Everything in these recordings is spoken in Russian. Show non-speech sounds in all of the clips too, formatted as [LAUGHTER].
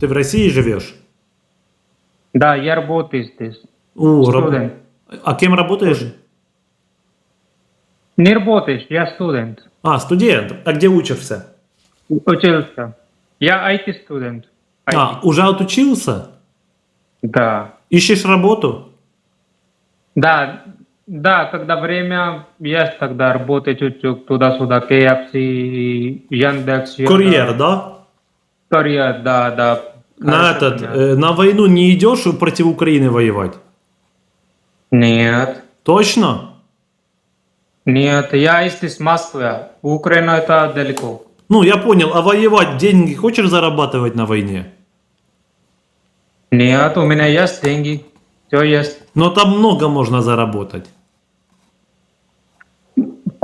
Ты в России живешь? Да, я работаю здесь. О, раб-. А кем работаешь? Не работаешь, я студент. А, студент. А где учишься? Учился. Я IT-студент. А, уже отучился? Да. Ищешь работу? Да, да, когда время есть, тогда работать чуть-чуть туда-сюда, KFC. Яндекс. Курьер, да? Курьер, да, да. На Хорошо этот, э, на войну не идешь против Украины воевать? Нет, Точно? нет, я из Москвы. Украина это далеко. Ну, я понял, а воевать деньги хочешь зарабатывать на войне? Нет, у меня есть деньги. Все есть. Но там много можно заработать.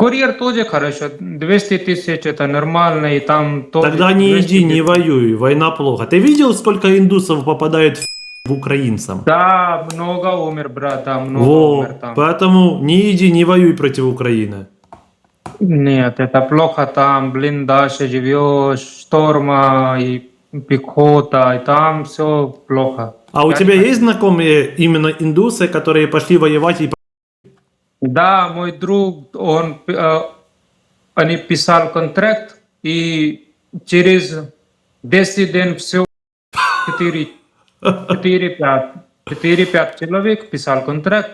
Курьер тоже хорошо. 200 тысяч это нормально, и там тоже... Тогда не 200 иди, не воюй, война плохо. Ты видел, сколько индусов попадает в, в украинцам? Да, много умер, брат, да, много Во, умер там. поэтому не иди, не воюй против Украины. Нет, это плохо там, блиндаж, живешь, шторма и пехота, и там все плохо. А у Я тебя не- есть знакомые именно индусы, которые пошли воевать и... Да, мой друг, он, э, они писал контракт, и через 10 дней все 4, 4, 5, 4, 5 человек писал контракт.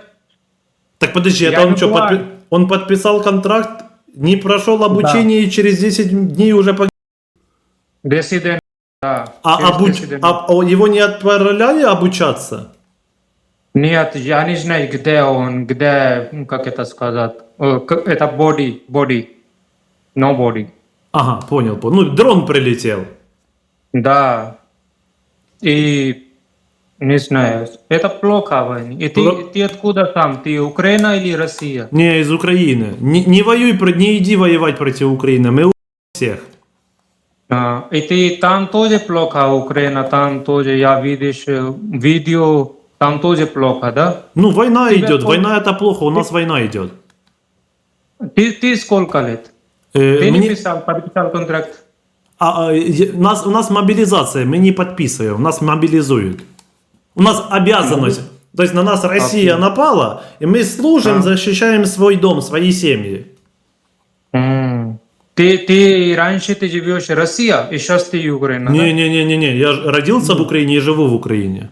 Так подожди, Я это он что, подпи- он подписал контракт, не прошел обучение и через 10 дней уже погиб? 10 дней, да. А, обуч- 10 дней. а- а его не отправляли обучаться? Нет, я не знаю, где он, где, ну, как это сказать, Э, это body, body, no body. Ага, понял, понял. Ну, дрон прилетел. Да. И не знаю, это плохо, Ваня. И ты, Пло- ты откуда сам? Ты Украина или Россия? Не, из Украины. Не, не воюй, про- не иди воевать против Украины. Мы у всех. А, и ты там тоже плохо, Украина, там тоже, я видишь э, видео, там тоже плохо, да? Ну, война Тебя идет. пон- Война это плохо. У нас война идет. Ты, ты сколько лет? Э, Ты не мне- писал, подписал контракт? а, а, е- нас, у нас мобилизация, мы не подписываем, нас мобилизуют. У нас обязанность. То есть на нас Россия Окей. напала, и мы служим, А. защищаем свой дом, свои семьи. Ты, ты раньше ты живешь в России, и сейчас ты Украина, да? Не-не-не-не, я ж родился в Украине и живу в Украине.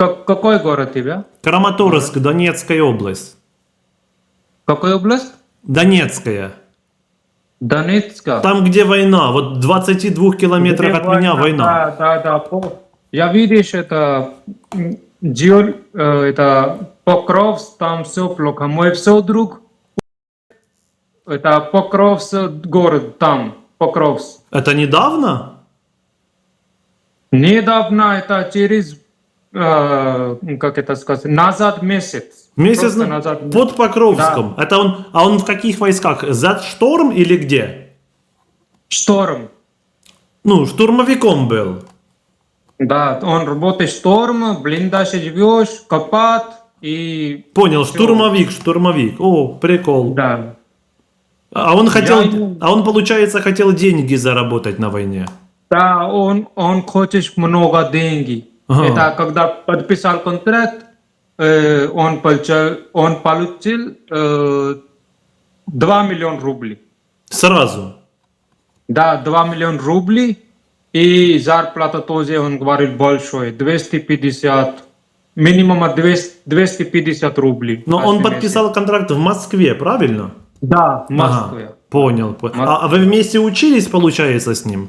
Как- какой город тебя? Краматорск, Донецкая область. Какой область? Донецкая. Донецка. Там, где война, вот в 22 километрах Где от меня война. Да, да, да. По- Я видишь, это м, э, это Покровск, там все плохо. Мой все друг, это Покровск город, там, Покровск. Это недавно? Недавно это через, как это сказать, назад месяц. Месяц на- назад под Покровском. Это он, а он в каких войсках? За шторм или где? Шторм. Ну, штурмовиком был. Да, он работает шторм, блиндаж живешь, копать и... Понял, Всё. штурмовик, штурмовик. О, прикол. Да. А он хотел, ему- а он, получается, хотел деньги заработать на войне. Да, он, он хочет много денег. Ага. Это когда подписал контракт, э, он получил, он получил э, 2 миллиона рублей. Сразу. Да, 2 миллиона рублей. И зарплата тоже, он говорит, большой, 250, минимум 200, 250 рублей. Но он подписал контракт в Москве, правильно? Да, в Москве. Ага, понял. по- А, а вы вместе учились, получается, с ним?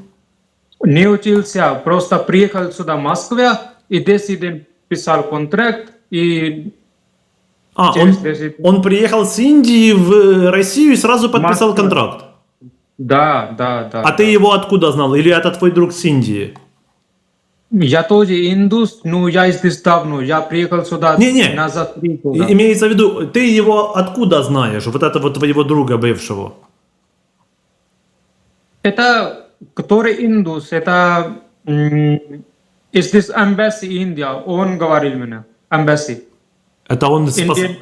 Не учился, просто приехал сюда, в Москве, и 10 дней писал контракт, и А, он, через 10 он приехал с Индии в э, Россию и сразу подписал Москва. контракт. Да, да, да. А ты его откуда знал? Или это твой друг с Индии? Я тоже индус, но я здесь давно. Я приехал сюда Не-не. назад три И- года. Имеется в виду, ты его откуда знаешь? Вот этого твоего друга бывшего. Это который индус, это м, здесь embassy Индия, он говорил мне, embassy. Это он с, пос-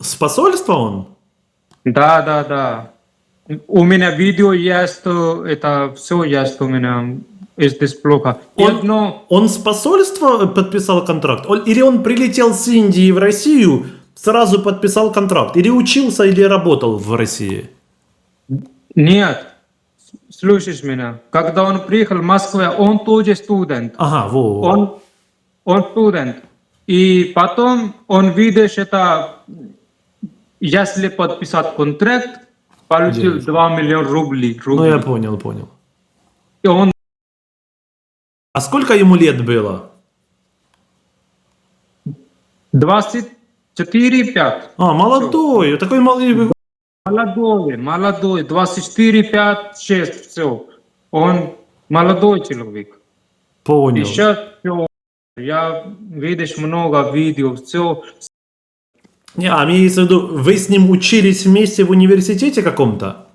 с- посольства он? Да, да, да. У меня видео есть, это все есть у меня. здесь плохо. И Он- одно, Он с посольства подписал контракт? Он- Или он прилетел с Индии в Россию, сразу подписал контракт? Или учился, или работал в России? нет, слушаешь меня, когда он приехал в Москву, он тоже студент. Ага, во. Он, он студент. И потом он видишь это, если подписать контракт, получил Денежку. 2 миллиона рублей. Ну рублей. я понял, понял. И он А сколько ему лет было? 24-5. А, молодой, такой малый. Молодой, молодой, 24, 5, 6, все. Он молодой человек. Понял. И сейчас все, я видишь много видео, все. Не, а имеется в виду, вы с ним учились вместе в университете каком-то?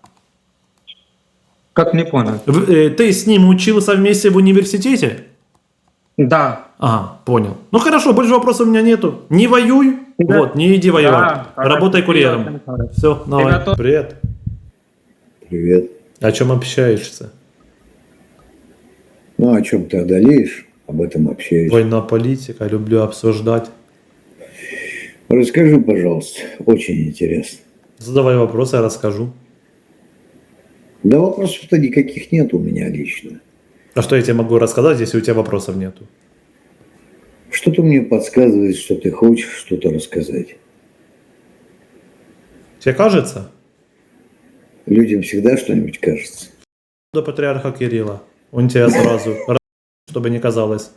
Как не понял? Э, ты с ним учился вместе в университете? Да. Ага, понял. Ну хорошо, больше вопросов у меня нету. Не воюй, Да. вот, не иди воевать. Да, Работай курьером. Все, давай. Ребята- Привет. Привет. О чем общаешься? Ну, о чем ты одолеешь, об этом общаюсь. Война, политика, люблю обсуждать. Расскажи, пожалуйста, очень интересно. Задавай вопросы, я расскажу. Да вопросов-то никаких нет у меня лично. А что я тебе могу рассказать, если у тебя вопросов нету? Что-то мне подсказывает, что ты хочешь что-то рассказать. Тебе кажется? Людям всегда что-нибудь кажется. До патриарха Кирилла. Он тебя сразу, [LAUGHS] раз- чтобы не казалось.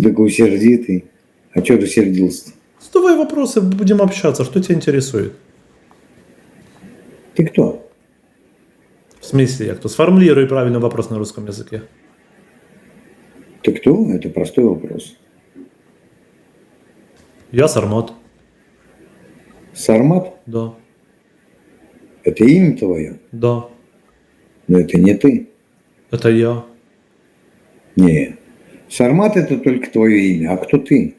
Такой сердитый. А что ты сердился Задавай вопросы, будем общаться. Что тебя интересует? Ты кто? В смысле, я кто? Сформулируй правильный вопрос на русском языке. Ты кто? Это простой вопрос. Я Сармат. Сармат? Да. Это имя твое? Да. Но это не ты. Это я. Не. Сармат это только твое имя. А кто ты?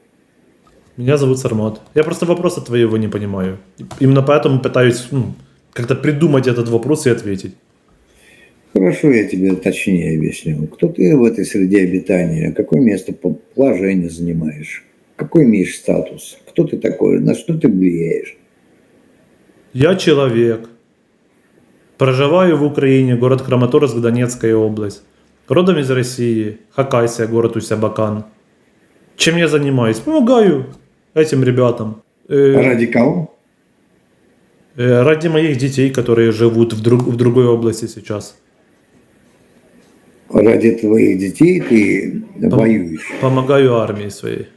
Меня зовут Сармат. Я просто вопроса твоего не понимаю. Именно поэтому пытаюсь ну, как-то придумать этот вопрос и ответить. Хорошо, я тебе точнее объясню. Кто ты в этой среде обитания? Какое место по- положения занимаешь? Какой имеешь статус? Кто ты такой? На что ты влияешь? Я человек. Проживаю в Украине, город Краматорск, Донецкая область. Родом из России, Хакасия, город Усябакан. Чем я занимаюсь? Помогаю этим ребятам. Э, Ради кого? э, ради моих детей, которые живут в, друг- в другой области сейчас. Ради твоих детей ты воюешь Помогаю армии своей.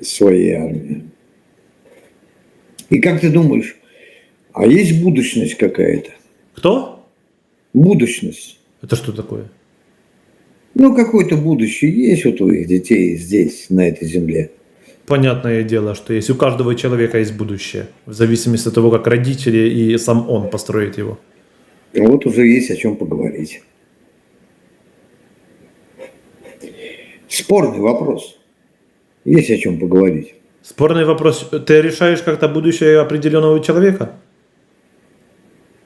своей армии. И как ты думаешь, а есть будущность какая-то? Кто? Будущность. Это что такое? Ну, какое-то будущее есть у твоих детей здесь, на этой земле. Понятное дело, что есть. У каждого человека есть будущее. В зависимости от того, как родители и сам он построит его. Вот уже есть о чем поговорить. Спорный вопрос. Есть о чем поговорить. Спорный вопрос. Ты решаешь как-то будущее определенного человека?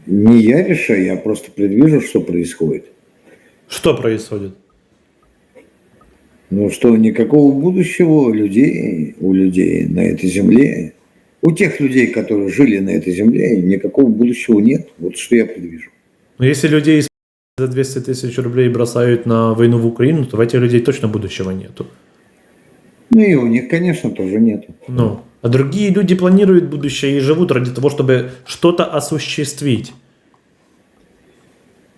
Не я решаю, я просто предвижу, что происходит. Что происходит? Ну, что никакого будущего у людей, у людей на этой земле, у тех людей, которые жили на этой земле, никакого будущего нет. Вот что я предвижу. Но если людей за 200 тысяч рублей бросают на войну в Украину, то в этих людей точно будущего нету. Ну и у них, конечно, тоже нет. Ну, а другие люди планируют будущее и живут ради того, чтобы что-то осуществить.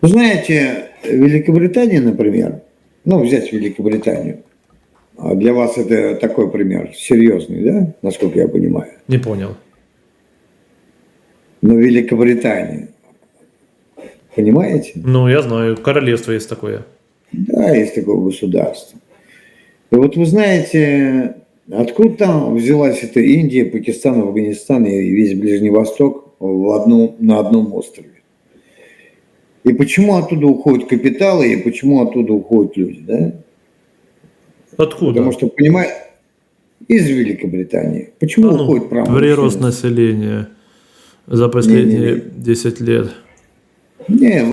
Знаете, Великобритания, например, ну, взять Великобританию, а для вас это такой пример серьезный, да, насколько я понимаю. Не понял. Но Великобритания, понимаете? Ну, я знаю, королевство есть такое. Да, есть такое государство. И вот вы знаете, откуда там взялась эта Индия, Пакистан, Афганистан и весь Ближний Восток в одном, на одном острове? И почему оттуда уходят капиталы, и почему оттуда уходят люди, да? Откуда? Потому что, понимаете, из Великобритании. Почему Да ну, уходит промышленность? прирост населения за последние Не-не-не. 10 лет. Не,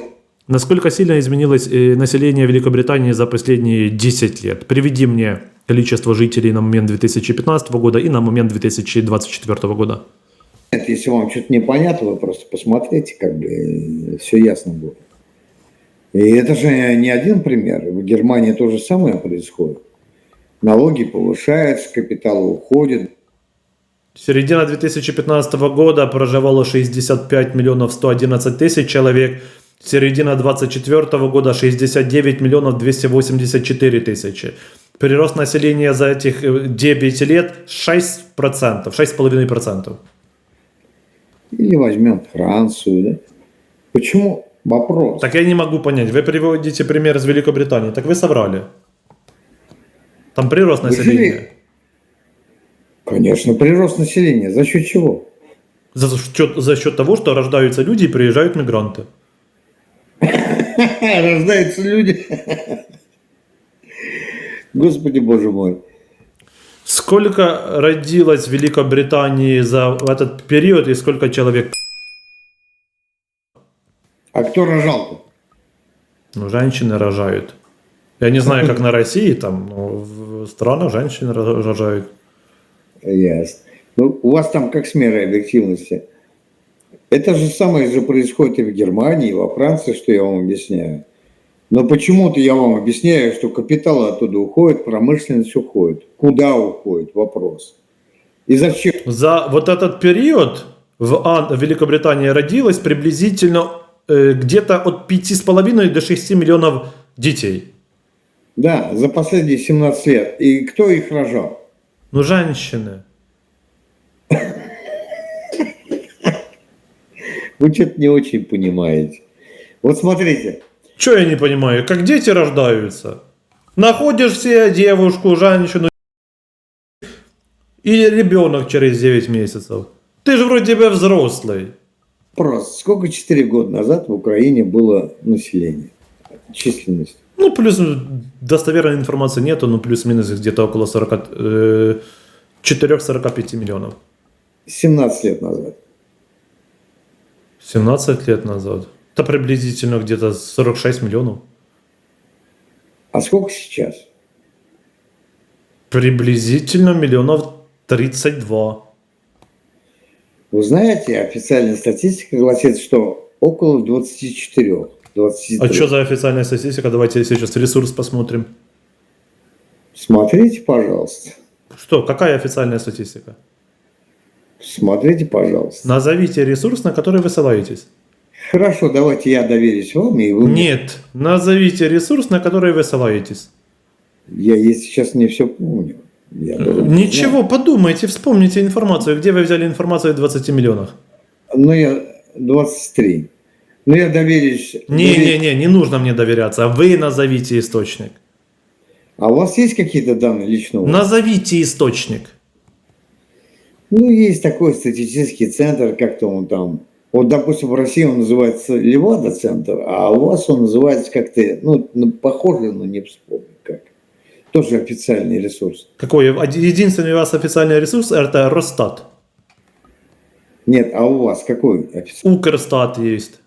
Насколько сильно изменилось э, население Великобритании за последние 10 лет? Приведи мне количество жителей на момент 2015 года и на момент 2024 года. Нет, Если вам что-то непонятно, вы просто посмотрите, как бы все ясно будет. И это же не один пример. В Германии то же самое происходит. Налоги повышаются, капитал уходит. Середина 2015 года проживало 65 миллионов 111 тысяч человек. Середина 2024 года 69 миллионов 284 тысячи. Прирост населения за этих э, 9 лет 6%, 6,5%. Или возьмем Францию. Да? Почему? Вопрос. Так я не могу понять. Вы приводите пример из Великобритании. Так вы соврали. Там прирост Вы населения. жили? Конечно, прирост населения. За счет чего? За счет, за счет того, что рождаются люди и приезжают мигранты. [LAUGHS] Рождаются люди. Господи, боже мой. Сколько родилось в Великобритании за этот период и сколько человек? А кто рожал-то? Ну, женщины рожают. Я не знаю, как на России, там, но в странах женщины ро- рожают. Ясно. Ну, у вас там как с мерой объективности? Это же самое же происходит и в Германии, и во Франции, что я вам объясняю. Но почему-то я вам объясняю, что капитал оттуда уходит, промышленность уходит. Куда уходит? Вопрос. И зачем? За вот этот период в, Ан- в Великобритании родилось приблизительно э, где-то от 5,5 до 6 миллионов детей. Да, за последние 17 лет. И кто их рожал? Ну, женщины. Вы что-то не очень понимаете. Вот смотрите, Че я не понимаю, как дети рождаются? Находишь себе девушку, женщину и ребенок через 9 месяцев. Ты же вроде бы взрослый. просто сколько 4 года назад в Украине было население? Численность. Ну, плюс достоверной информации нету, ну, плюс-минус где-то около 40, э, 4-45 миллионов. 17 лет назад. 17 лет назад. Это приблизительно где-то 46 миллионов. А сколько сейчас? Приблизительно миллионов 32. Вы знаете, официальная статистика гласит, что около 24. 23. А что за официальная статистика? Давайте сейчас ресурс посмотрим. Смотрите, пожалуйста. Что, какая официальная статистика? Смотрите, пожалуйста. Назовите ресурс, на который вы ссылаетесь. Хорошо, давайте я доверюсь вам, и вы... Нет, назовите ресурс, на который вы ссылаетесь. Я, если сейчас не все помню. Я Ничего, подумайте, вспомните информацию. Где вы взяли информацию о 20 миллионах? знать. Ну, я 23. Ну, я доверюсь... Не-не-не, не нужно мне доверяться. Вы назовите источник. А у вас есть какие-то данные личного? Назовите источник. Ну, есть такой статистический центр, как-то он там... Вот, допустим, в России он называется Левада-центр, а у вас он называется как-то, ну, ну, похоже, но не вспомню как. Тоже официальный ресурс. Какой? Единственный у вас официальный ресурс это Росстат. Нет, а у вас какой официальный? Укрстат есть.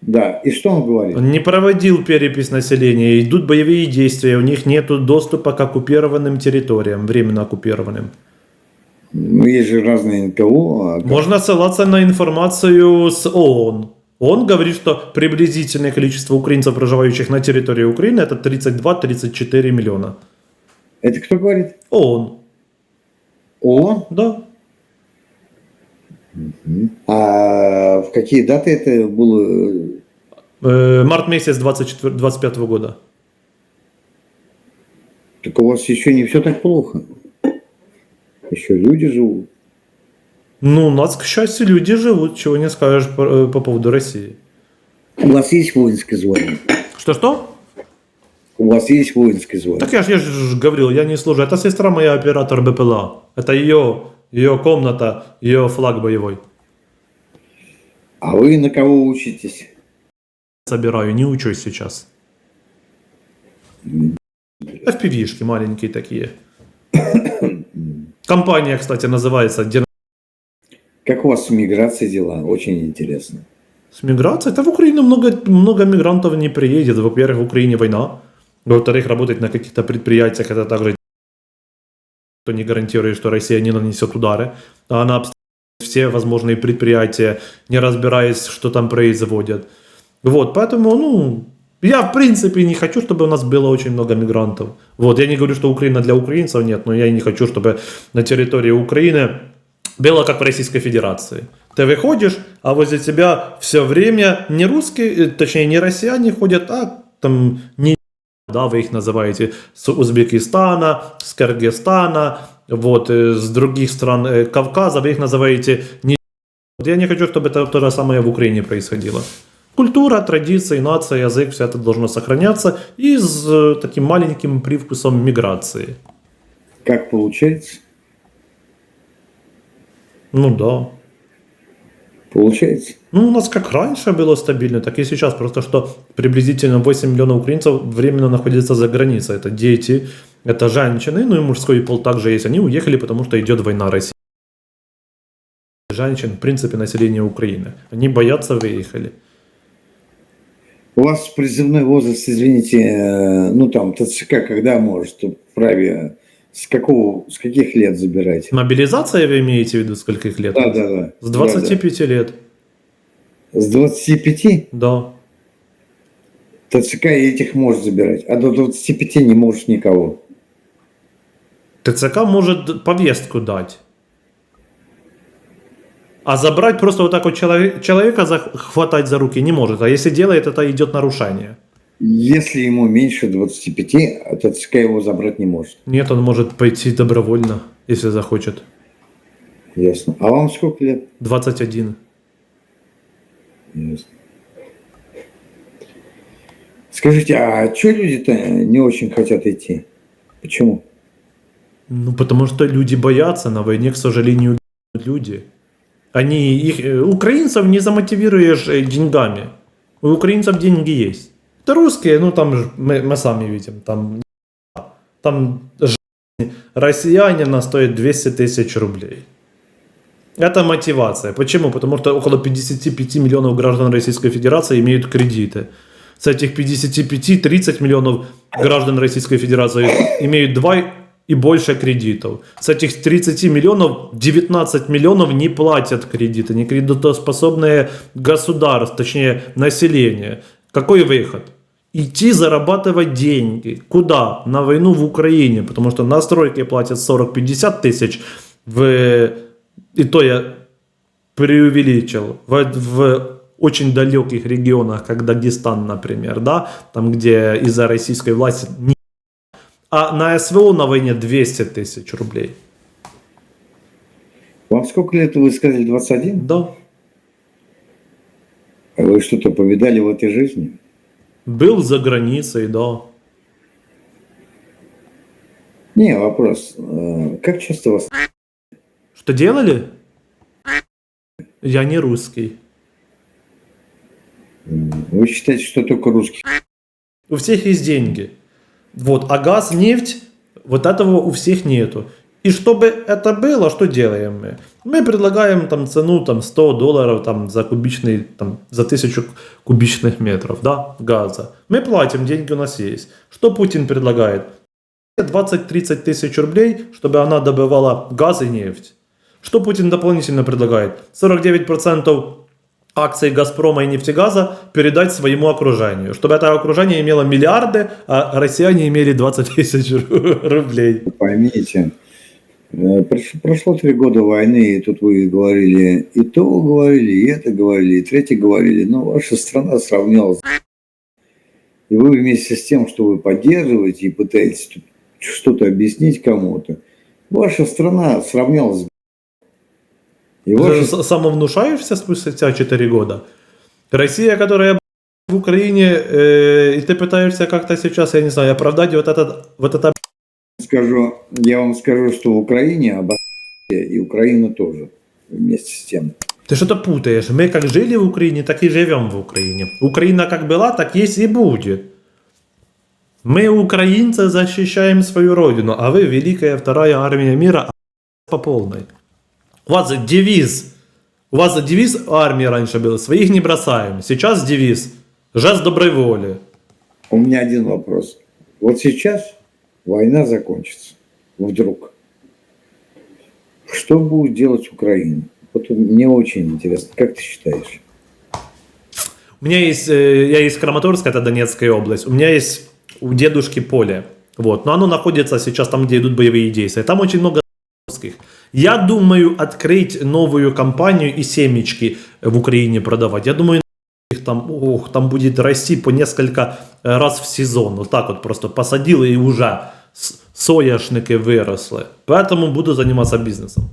Да, и что он говорит? Он не проводил перепись населения, идут боевые действия, у них нет доступа к оккупированным территориям, временно оккупированным. Ну, есть же разные НКО. а как- Можно ссылаться на информацию с ООН. Он говорит, что приблизительное количество украинцев, проживающих на территории Украины, это 32-34 миллиона. Это кто говорит? ООН, ООН? да. А в какие даты это было? Э, март месяц 24, 25 года. Так у вас еще не все так плохо. Еще люди живут. Ну, у нас, к счастью, люди живут, чего не скажешь по, э, по поводу России. У вас есть воинское звание? Что-что? У вас есть воинское звание? Так я же я ж говорил, я не служу. Это сестра моя оператор БПЛА. Это ее, ее комната, ее флаг боевой. А вы на кого учитесь? Собираю, не учусь сейчас. FPV-шки маленькие такие. [COUGHS] Компания, кстати, называется «Дин- Как у вас с миграцией дела? Очень интересно. С миграцией? Да в Украину много, много мигрантов не приедет. Во-первых, в Украине война. Во-вторых, работать на каких-то предприятиях это также кто не гарантирует, что Россия не нанесет удары. А она обстреливает все возможные предприятия, не разбираясь, что там производят. Вот, поэтому, ну, я в принципе не хочу, чтобы у нас было очень много мигрантов. Вот, я не говорю, что Украина для украинцев нет, но я и не хочу, чтобы на территории Украины было как в Российской Федерации. Ты выходишь, а возле тебя все время не русские, э, точнее не россияне ходят, а там не да, вы их называете с Узбекистана, с Кыргызстана, вот, э, с других стран э, Кавказа, вы их называете не... Я не хочу, чтобы это то же самое в Украине происходило. Культура, традиции, нация, язык, все это должно сохраняться и с э, таким маленьким привкусом миграции. Как получается? Ну да. Получается. Ну, у нас как раньше было стабильно, так и сейчас. Просто что приблизительно 8 миллионов украинцев временно находятся за границей. Это дети, это женщины, ну и мужской пол также есть. Они уехали, потому что идет война России. Женщин, в принципе, население Украины. Они боятся, выехали. У вас призывной возраст, извините, э, ну там ТЦК когда может вправе с какого, с каких лет забирать? Мобилизация вы имеете в виду, скольких лет? Да, да, да. С 25 лет, Да, да. С 25 да. ТЦК этих может забирать, а до 25 не можешь никого. ТЦК может повестку дать. А забрать просто вот так вот человек, человека захватать за руки не может. А если делает, это идет нарушение. Если ему меньше 25, а ТЦК его забрать не может. Нет, он может пойти добровольно, если захочет. Ясно. А вам сколько лет? 21. Скажите, а что люди-то не очень хотят идти? Почему? Ну, потому что люди боятся, на войне, к сожалению, люди. Они их, э, украинцев не замотивируешь э, деньгами. У украинцев деньги есть. Это русские, ну там ж мы, мы сами видим, там, там россиянина стоит 200 тысяч рублей. Это мотивация. Почему? Потому что около 55 миллионов граждан Российской Федерации имеют кредиты. С этих 55 30 миллионов граждан Российской Федерации имеют 2 и больше кредитов. С этих 30 миллионов 19 миллионов не платят кредиты, не кредитоспособные государства, точнее население. Какой выход? Идти зарабатывать деньги. Куда? На войну в Украине, потому что на стройке платят 40-50 тысяч, в... и то я преувеличил, в, в очень далеких регионах, как Дагестан, например, да, там, где из-за российской власти а на СВО на войне 200 тысяч рублей. Вам сколько лет, вы сказали, 21? Да. А вы что-то повидали в этой жизни? Был за границей, да. Не, вопрос. э, Как часто вас... Что делали? Я не русский. Вы считаете, что только русских? У всех есть деньги. Вот, а газ, нефть, вот этого у всех нету. И чтобы это было, что делаем мы? Мы предлагаем там цену там 100 долларов там за кубичный, там за тысячу кубичных метров, да, газа. Мы платим, деньги у нас есть. Что Путин предлагает? 20-30 тысяч рублей, чтобы она добывала газ и нефть. Что Путин дополнительно предлагает? 49% акций Газпрома и нефтегаза передать своему окружению, чтобы это окружение имело миллиарды, а россияне имели 20 тысяч [LAUGHS] рублей. Поймите, э, прош- прошло три года войны, и тут вы говорили, и то говорили, и это говорили, и третье говорили, но ваша страна сравнялась. И вы вместе с тем, что вы поддерживаете и пытаетесь что-то объяснить кому-то, ваша страна сравнялась. И Ты же самовнушаешься спустя 4 года. Россия, которая в Украине, э, и ты пытаешься как-то сейчас, я не знаю, оправдать вот этот, вот это скажу, я вам скажу, что в Украине обо и Украина тоже вместе с тем. Ты что-то путаешь. Мы как жили в Украине, так и живем в Украине. Украина как была, так есть и будет. Мы, украинцы, защищаем свою родину, а вы великая вторая армия мира а по полной. У вас девиз У вас девиз армии раньше был «Своих не бросаем». Сейчас девиз «Жест доброй воли». У меня один вопрос. Вот сейчас война закончится. Вдруг. Что будет делать Украина? Вот мне очень интересно. Как ты считаешь? У меня есть, э, я из Краматорска, это Донецкая область. У меня есть у дедушки поле. Вот. Но оно находится сейчас там, где идут боевые действия. Там очень много русских. Я думаю открыть новую компанию и семечки в Украине продавать. Я думаю, их там, ох, там будет расти по несколько э, раз в сезон. Вот так вот просто посадил и уже с- соняшники выросли. Поэтому буду заниматься бизнесом.